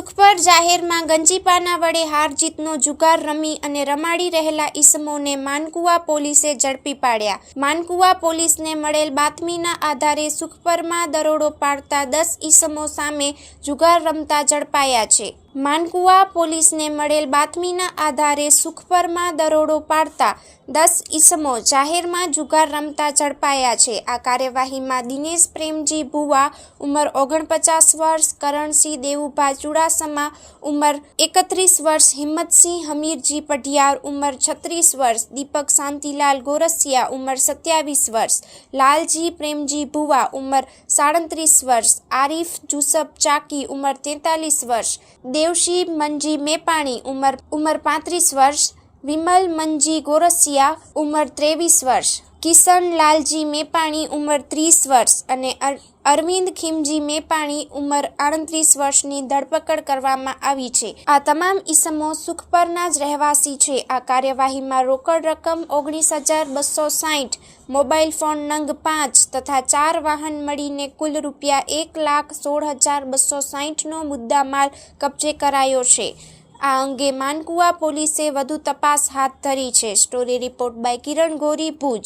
સુખપર જાહેરમાં ગંજીપાના વડે હાર જીતનો જુગાર રમી અને રમાડી રહેલા ઈસમોને માનકુવા પોલીસે ઝડપી પાડ્યા. માનકુવા પોલીસને મળેલ બાતમીના આધારે સુખપરમાં દરોડો પાડતા દસ ઈસમો સામે જુગાર રમતા ઝડપાયા છે. માનકુવા પોલીસને મળેલ બાતમીના આધારે સુખપરમાં દરોડો પાડતા દસ ઈસમો જાહેરમાં જુગાર રમતા ઝડપાયા છે. આ કાર્યવાહીમાં દિનેશ પ્રેમજી ભુવા, ઉંમર ઓગણપચાસ વર્ષ, કરણસિંહ દેવુભા ચુડાસમા, ઉંમર એકત્રીસ વર્ષ, હિંમતસિંહ હમીરજી પઢિયાર, ઉંમર છત્રીસ વર્ષ, દીપક શાંતિલાલ ગોરસિયા, ઉંમર સત્યાવીસ વર્ષ, લાલજી પ્રેમજી ભુવા, ઉંમર સાડત્રીસ વર્ષ, આરીફ જુસફ ચાકી, ઉંમર તેતાલીસ વર્ષ દેવશી મંજી મેપાણી ઉંમર ઉંમર પાંત્રીસ વર્ષ વિમલ મંજી ગોરસિયા ઉંમર ત્રેવીસ વર્ષ. કિશન લાલજી મેપાણી ઉંમર ત્રીસ વર્ષ અને અર- અરવિંદ ખીમજી મેપાણી ઉંમર આડત્રીસ વર્ષની ધરપકડ કરવામાં આવી છે. આ તમામ ઈસમો સુખપરના જ રહેવાસી છે. આ કાર્યવાહીમાં રોકડ રકમ ઓગણીસ હજાર બસો સાઠ મોબાઈલ ફોન નંગ પાંચ તથા ચાર વાહન મળીને કુલ રૂપિયા એક લાખ સોળ હજાર બસો સાઠનો મુદ્દામાલ કબજે કરાયો છે. આ અંગે માનકુવા પોલીસે વધુ તપાસ હાથ ધરી છે. Story report by Kiran Gori Bhuj.